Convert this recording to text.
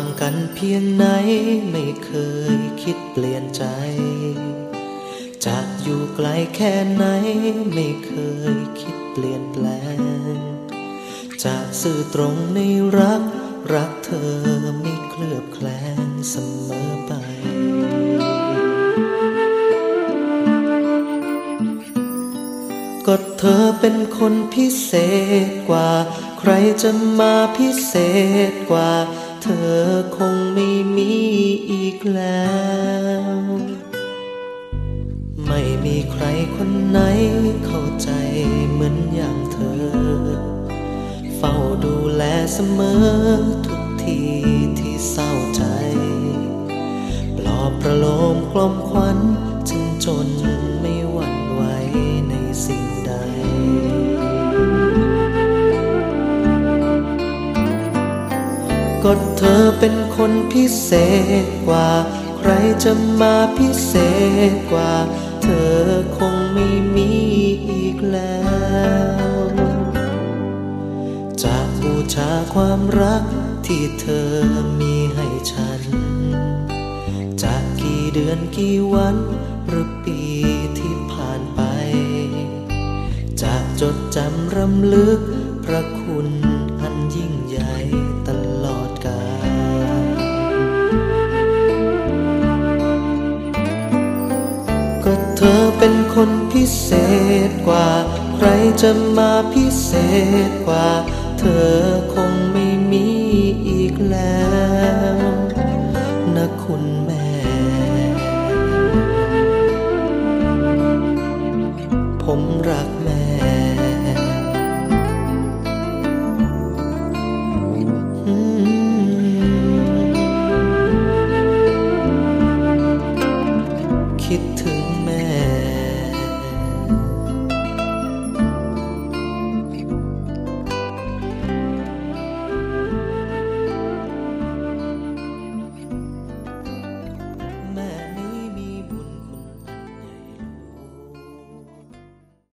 างกันเพียงไหนไม่เคยคิดเปลี่ยนใจจะอยู่ไกลแค่ไหนไม่เคยคิดเปลี่ยนแปลงจะสื่อตรงในรัก รักเธอไม่เคลือบแคลงเสมอไปก็เธอเป็นคนพิเศษกว่า ใครจะมาพิเศษกว่า เธอคงไม่มีอีกแล้ว ไม่มีใครคนไหนเข้าใจเหมือนอย่างเธอ เฝ้าดูแลเสมอทุกทีที่เศร้าใจ ปลอบประโลมกล่อมขวัญฉันจนไม่หวั่น ก็เธอเป็นคนพิเศษกว่า ใครจะมาพิเศษกว่า เธอคงไม่มีอีกแล้วจะบูชาความรักที่เธอมีให้ฉันจะกี่เดือนกี่วันหรือปีที่ผ่านไปจะจดจำรำลึกพระคุณ เธอเป็นคนพิเศษกว่า ใครจะมาพิเศษกว่า เธอคงไม่มีอีกแล้วนะคุณแม่ ผมรักแม่ คิดถึง